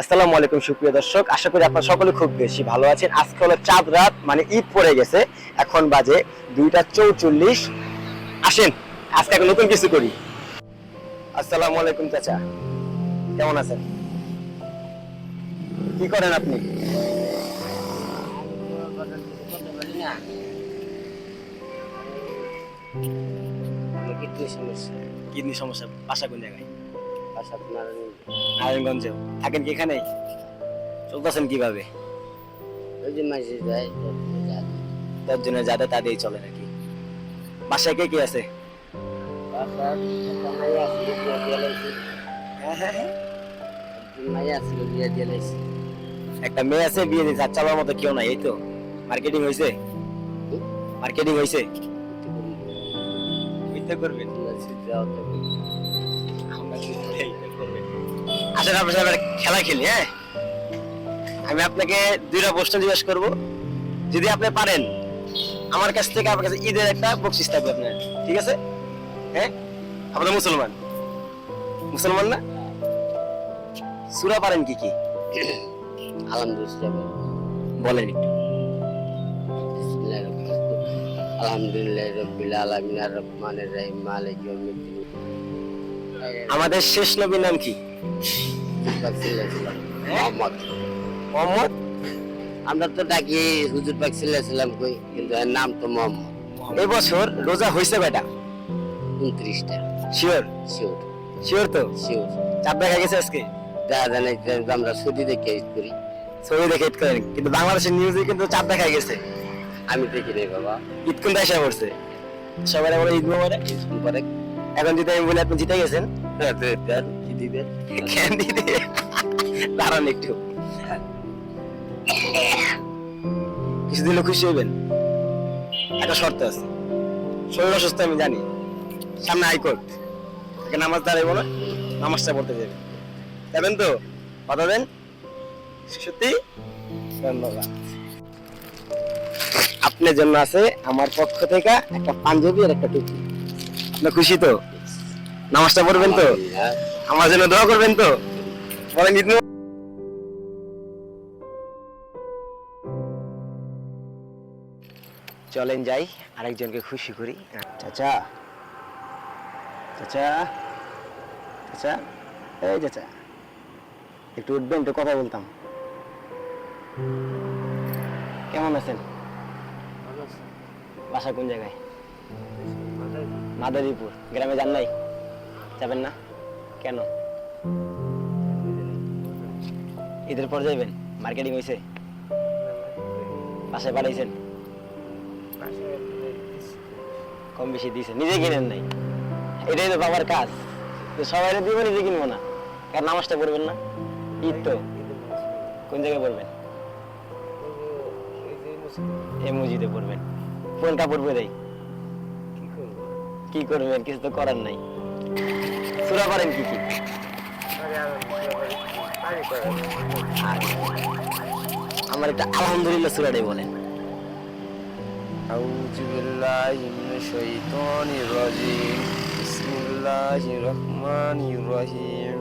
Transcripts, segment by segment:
আসসালামু আলাইকুম সুপ্রিয় দর্শক। আশা করি আপনারা সকলে খুব বেশি ভালো আছেন। আজকে হলো চাঁদ রাত মানে ঈদ পড়ে গেছে। এখন বাজে দুইটা চৌচল্লিশ। আসেন আজকে একটা নতুন কিছু করি। আসসালামু আলাইকুম চাচা। কেমন আছেন? কি করেন আপনি? কিডনি সমস্যা বাসা কোন জায়গায়? নারায়ণগঞ্জে থাকেন কি এখানেই চলতেছেন কীভাবে? দশজনের যাতে তাদেরই চলে নাকি? বাসায় কে কে আছে? হ্যাঁ হ্যাঁ হ্যাঁ। একটা মেয়ে আছে বিয়ে আর চালার মতো কেউ নাই এই তো। মার্কেটিং হয়েছে? মার্কেটিং হয়েছে? করবেন আসেন আপনার সাথে খেলা খেলি হ্যাঁ? আমি আপনাকে দুইটা প্রশ্ন জিজ্ঞেস করব। যদি আপনি পারেন আমার কাছ থেকে আপনার কাছে ঈদের একটা বকশিস থাকবে আপনার ঠিক আছে? হ্যাঁ? আপনার মুসলমান? মুসলমান না? সুরা পারেন কি কি? আলহামদুলিল্লাহ। বলেন একটু। আলহামদুলিল্লাহ রব্বিল আলামিন। আর রহমানির রহিম। মালিক আমাদের শেষ নবীর নাম কি? মোহাম্মদ। মোহাম্মদ? আমরা তো ডাকি হুজুর পাক সাল্লাল্লাহু কই কিন্তু এর নাম তো মোহাম্মদ। এই বছর রোজা হয়েছে কয়টা উনত্রিশটা। শিওর শিওর শিওর তো? শিওর চাপ দেখা গেছে আজকে? দেখা যে আমরা ছুটি দেখে ঈদ করি। ছবি দেখে ঈদ করেন কিন্তু বাংলাদেশের নিউজে কিন্তু চাপ দেখা গেছে। আমি দেখি নাই বাবা। ঈদ কোনটা এসে পড়ছে? সবাই বলে ঈদ মোবারক। ঈদ মুবারক। এখন যদি আমি বলি আপনি জিতে গেছেন হ্যাঁ, দাঁড়ান একটু। কিছু দিলে খুশি হইবেন? একটা শর্ত আছে। শরীর অসুস্থ আমি জানি। সামনে হাইকোর্ট এখানে নামাজ দাঁড়াইবো না নামাজটা পড়তে যাবে। যাবেন তো কথা দেন। সত্যি? ধন্যবাদ। আপনার জন্য আছে আমার পক্ষ থেকে একটা পাঞ্জাবি আর একটা টুপি। খুশি তো? নামাজটা পড়বেন তো? আমার জন্য দোয়া করবেন তো? বলেন চলেন যাই, আরেকজনকে খুশি করি। চাচা। চাচা। চাচা। এই চাচা। একটু উঠবেন, একটু কথা বলতাম। কেমন আছেন? বাসা কোন জায়গায়? মাদারীপুর। গ্রামে যান নাই? যাবেন না? কেন? ঈদের পর যাইবেন? মার্কেটিং হয়েছে বাসায় পাঠাইছেন? কম বেশি দিয়েছে নিজে কিনেন নাই। এটাই তো বাবার কাজ। সবাই দিব নিজে কিনবো না। কারণ নামাজটা পড়বেন না। ঈদ তো। কোন জায়গায় পড়বেন? এই মসজিদে পড়বেন। কোন কাপড় পরে? কি করবেন? কিছু তো করার নাই। সুরা পারেন কি কি আমার একটা আলহামদুলিল্লাহ সুরাটাই বলেন أعوذ بالله من الشيطان الرجيم بسم الله الرحمن الرحيم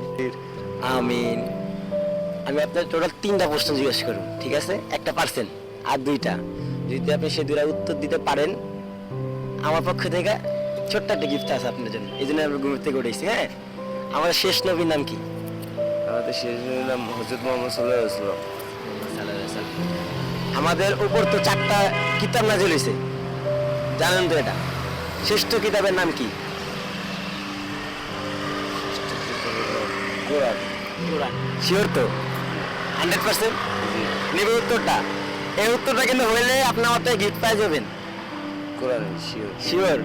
আমিন আমি আপনার টোটাল তিনটা প্রশ্ন জিজ্ঞেস করব ঠিক আছে একটা পার্সেন্ট আর দুইটা যদি আপনি সেই দুইটা উত্তর দিতে পারেন আমার পক্ষ থেকে ছোট্ট একটা গিফট আছে আপনার জন্য। এই জন্য আমি ঘুম থেকে উঠেছি হ্যাঁ? আমাদের শেষ নবীর নাম কি? আমাদের শেষ নবীর নাম হজরত মোহাম্মদ সাল্লাহ আমাদের উপর তো চারটা কিতাব নাজিল হয়েছে জানেন তো এটা? শ্রেষ্ঠ কিতাবের নাম কি? শিওর তো? Hundred percent? নেবে উত্তরটা? এই উত্তরটা কিন্তু হইলে আপনি আমার গিফট পাই যাবেন। Sure sure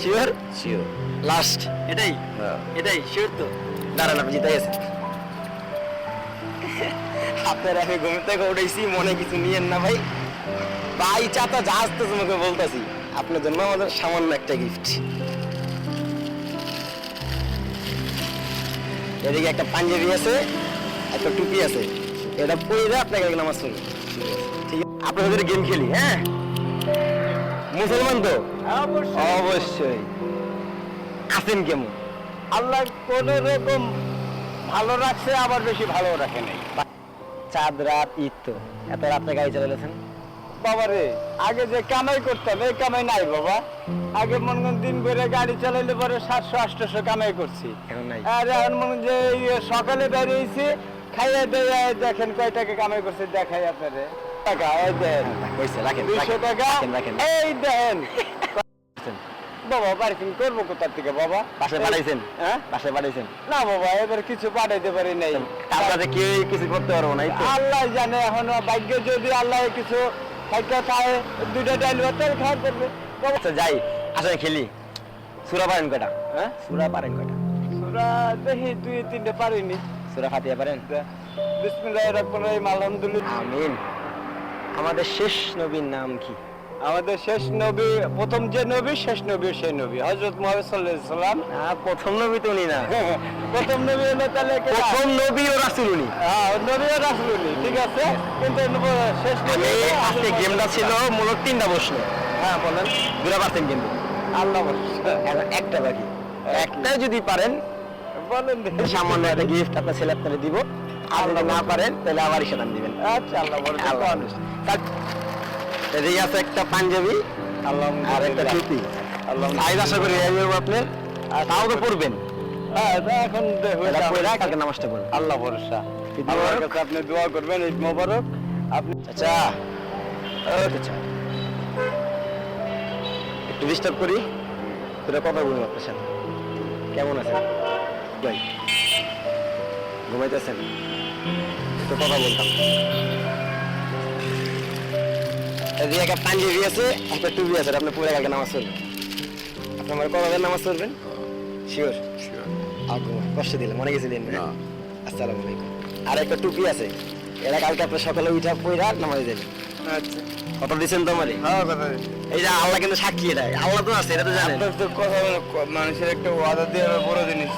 sure sure last এটাই? হ্যাঁ। এটাই? শিওর তো? দাঁড়ান আপনি জিতে গেছেন আপনার আমি ঘুম থেকে উঠেছি মনে কিছু নিয়েন না ভাই। ভাই চাতা জাহাজ তো তোমাকে বলতেছি আপনার জন্য আমাদের সামান্য একটা গিফট এদিকে একটা পাঞ্জাবি আছে একটা টুপি আছে। এটা পরে আপনাকে নামাজ পড়ি ঠিক আছে। আপনার সাথে গেম খেলি হ্যাঁ? মুসলমান তো? অবশ্যই। আছেন কেমন? আল্লাহ কোন রকম ভালো রাখছে আবার বেশি ভালো রাখে নাই। চাঁদ রাত ঈদ তো। এত রাত্রে গাড়ি চালালেছেন বাবা রে আগে যে কামাই করতাম এই কামাই নাই বাবা। আগে মনে করেন দিন করে গাড়ি চালাইলে পরে সাতশো আটশো কামাই করছি। আর এখন মনে যে সকালে বেরিয়েছি খাইয়ে দিয়ে দেখেন কয় টাকা কামাই করছে দেখাই আপনারে। টাকা এই দেন কইছে রাখেন দুইশো টাকা এই দেন। বাবা করব কোথার থেকে বাবা? পাশে পাঠাইছেন? হ্যাঁ? পাশে পাঠাইছেন? না বাবা এবার কিছু পাঠাইতে পারি নাই। তার কাছে কেউ কিছু করতে পারব না আল্লাহ জানে এখন ভাগ্য যদি আল্লাহ কিছু খাইতে খায় দুইটা ডাইল খাওয়ার করবে। আচ্ছা যাই আসেন খেলি। সুরা পারেন কয়টা? হ্যাঁ? সুরা পারেন কয়টা? সুরা দেখি দুই তিনটে পারিনি। সুরা ফাতিয়া পারেন? বিসমিল্লাহ রহমান রহিম আলহামদুলিল্লাহ। আমিন। আমাদের শেষ নবীর নাম কি? আমাদের শেষ নবী প্রথম যে নবী শেষ নবী সেই নবী। হযরত মুহাম্মদ সাল্লাল্লাহু আলাইহি সাল্লাম প্রথম নবী তো উনি না। প্রথম নবী হলো তাহলে? প্রথম নবী ও রাসূল উনি। হ্যাঁ নবী ও রাসূলুল্লাহ ঠিক আছে? কিন্তু শেষ নবী আজকে গেমটা ছিল মূলত তিনটা প্রশ্ন। হ্যাঁ বলেন। দুটা পারতেন কিন্তু। আল্লাহ। একটা বাকি। একটা যদি পারেন বলেন সামান্য একটা গিফট আপনার ছেলে আপনারে দিব। আর যদি না পারেন তাহলে আবার সেটা দিবেন। আচ্ছা আল্লাহ। আল্লাহ এদিকে আছে একটা পাঞ্জাবি আল্লাহ আর একটা টুপি আল্লাহ সাইজ আশা করি এই যাব আপনি তাও তো পড়বেন হ্যাঁ এখন কালকে নামাজটা পড়বেন আল্লাহ ভরসা। আমার কাছে আপনি দোয়া করবেন ঈদ মোবারক। আপনি আচ্ছা। আচ্ছা একটু ডিস্টার্ব করি। তোরা কথা বলব আপনার সাথে। কেমন আছেন? ভাই ঘুমাইতেছেন? একটু কথা বলতাম। পাঞ্জাবি আছে একটা টুপি আছে আপনি পুরো কালকে নামাজ পড়বেন। আপনি আমার কবে নামাজ পড়বেন? শিওর কষ্ট দিলাম মনে গেছিলেন না। আসসালামু আলাইকুম। আর একটা টুপি আছে এটা কালকে আপনি সকালে উঠা পইরা নামাজে যাবেন। আচ্ছা। কথা দিচ্ছেন তো আমারে? হ্যাঁ এই যে আল্লাহ কিন্তু সাক্ষী দেয় আল্লাহ তো আছে এটা তো জানেন। কথা মানুষের একটা ওয়াদা দিয়ে বড় জিনিস।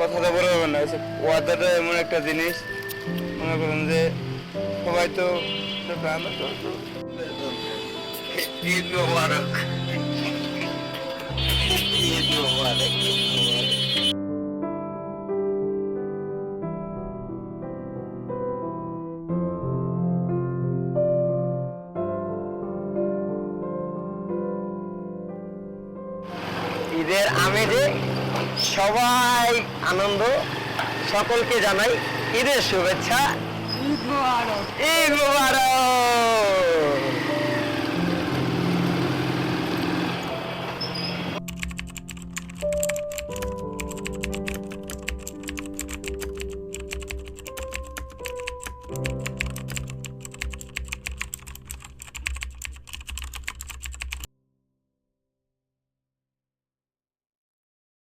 কথাটা বড় হবে না। হচ্ছে ওয়াদাটা এমন একটা জিনিস। মনে করেন যে সবাই তো ঈদ ঈদ ঈদের আমেজে সবাই আনন্দ সকলকে জানাই ঈদের শুভেচ্ছা। ঈদ মোবারক।